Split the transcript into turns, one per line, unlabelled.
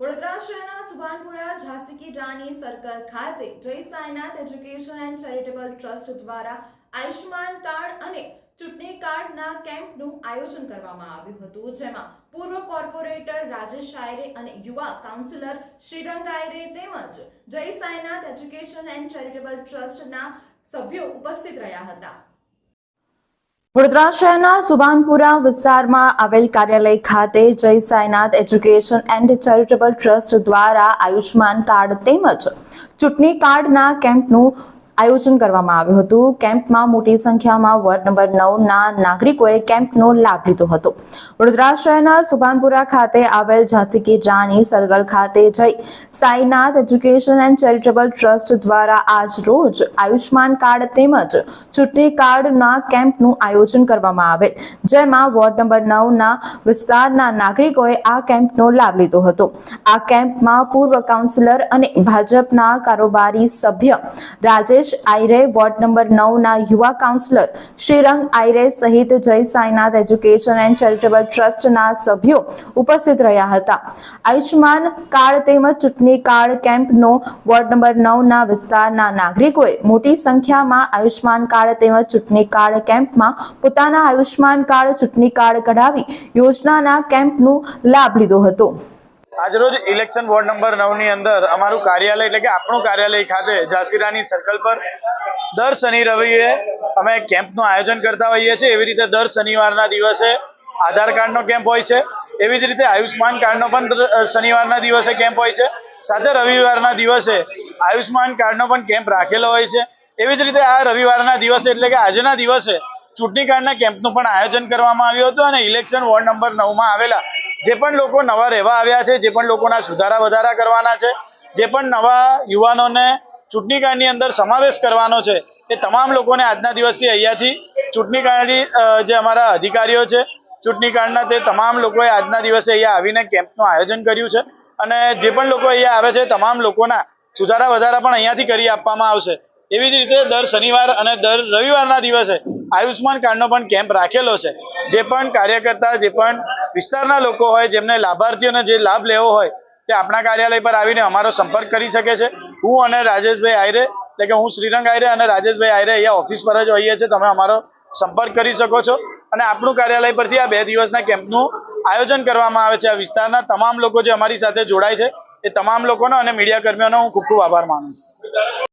વડોદરા શહેરના સુભાનપુરા, ઝાંસી રાની સર્કલ ખાતે Jai Sainath education and charitable trust દ્વારા આયુષ્માન કાર્ડ અને ચૂંટણી કાર્ડના કેમ્પનું આયોજન કરવામાં આવ્યું હતું, જેમાં પૂર્વ કોર્પોરેટર રાજેશ આયરે અને યુવા કાઉન્સિલર શ્રીરંગ આયરે તેમજ જય સાઈનાથ એજ્યુકેશન એન્ડ ચેરિટેબલ ટ્રસ્ટના સભ્યો ઉપસ્થિત રહ્યા હતા. વડોદરા શહેરના સુભાનપુરા વિસ્તારમાં આવેલ કાર્યાલય ખાતે Jai Sainath education and charitable trust દ્વારા આયુષ્માન કાર્ડ તેમજ ચૂંટણી કાર્ડના કેમ્પનું આયોજન કરવામાં આવ્યું હતું. કેમ્પમાં મોટી સંખ્યામાં વોર્ડ નંબર નવના નાગરિકોએ કેમ્પનો લાભ લીધો હતો. વડોદરા શહેરના સુભાનપુરા ખાતે આવેલ ઝાંસી કી રાની સર્કલ ખાતે Jai Sainath education and charitable trust દ્વારા આજ રોજ આયુષ્માન કાર્ડ તેમજ ચૂંટણી કાર્ડના કેમ્પનું આયોજન કરવામાં આવેલ, જેમાં વોર્ડ નંબર નવના વિસ્તારના નાગરિકોએ આ કેમ્પનો લાભ લીધો હતો. આ કેમ્પમાં પૂર્વ કાઉન્સિલર અને ભાજપના કારોબારી સભ્ય રાજેશ આયરે વોર્ડ નંબર નવના યુવા કાઉન્સિલર શ્રીરંગ આયરે સહિત જય સાંઈનાથ એજ્યુકેશન એન્ડ ચેરિટેબલ ટ્રસ્ટના સભ્યો ઉપસ્થિત રહ્યા હતા. આયુષ્યમાન કાર્ડ તેમજ ચૂંટણી કાર્ડ કેમ્પનો વોર્ડ નંબર નવના વિસ્તારના નાગરિકોએ મોટી સંખ્યામાં આયુષ્માન કાર્ડ તેમજ ચૂંટણી કાર્ડ કેમ્પમાં પોતાના આયુષ્માન કાર્ડ ચૂંટણી કાર્ડ કઢાવી યોજનાના કેમ્પનો લાભ લીધો હતો.
આજરોજ ઇલેક્શન વોર્ડ નંબર નવની અંદર અમારું કાર્યાલય એટલે કે આપણું કાર્યાલય ખાતે ઝાંસીરાની સર્કલ પર દર શનિ રવિએ અમે કેમ્પનું આયોજન કરતા હોઈએ છીએ. એવી રીતે દર શનિવારના દિવસે આધાર કાર્ડનો કેમ્પ હોય છે. એવી જ રીતે આયુષ્માન કાર્ડનો પણ શનિવારના દિવસે કેમ્પ હોય છે. સાથે રવિવારના દિવસે આયુષ્માન કાર્ડનો પણ કેમ્પ રાખેલો હોય છે. એવી જ રીતે આ રવિવારના દિવસે એટલે કે આજના દિવસે ચૂંટણી કાર્ડના કેમ્પનું પણ આયોજન કરવામાં આવ્યું હતું અને ઇલેક્શન વોર્ડ નંબર નવમાં આવેલા જે પણ લોકો નવા રહેવા આવ્યા છે, જે પણ લોકોના સુધારા વધારા કરવાના છે, જે પણ નવા યુવાનોને ચૂંટણી કાર્ડની અંદર સમાવેશ કરવાનો છે, એ તમામ લોકોને આજના દિવસથી અહીંયાથી ચૂંટણી કાર્ડની જે અમારા અધિકારીઓ છે ચૂંટણી કાર્ડના તે તમામ લોકોએ આજના દિવસે અહીંયા આવીને કેમ્પનું આયોજન કર્યું છે અને જે પણ લોકો અહીંયા આવે છે, તમામ લોકોના સુધારા વધારા પણ અહીંયાથી કરી આપવામાં આવશે. એવી જ રીતે દર શનિવાર અને દર રવિવારના દિવસે આયુષ્માન કાર્ડનો પણ કેમ્પ રાખેલો છે. જે પણ કાર્યકર્તા, જે પણ વિસ્તારના લોકો હોય, જેમને લાભાર્થીઓને જે લાભ લેવો હોય, તે આપણા કાર્યાલય પર આવીને અમારો સંપર્ક કરી શકે છે. હું અને રાજેશભાઈ આયરે, એટલે કે હું શ્રીરંગ આયરે અને રાજેશભાઈ આયરે અહીંયા ઓફિસ પર જ હોઈએ છીએ, તમે અમારો સંપર્ક કરી શકો છો. અને આપણું કાર્યાલય પરથી આ બે દિવસના કેમ્પનું આયોજન કરવામાં આવે છે. આ વિસ્તારના તમામ લોકો જે અમારી સાથે જોડાય છે, એ તમામ લોકોનો અને મીડિયા કર્મીઓનો હું ખૂબ ખૂબ આભાર માનું છું.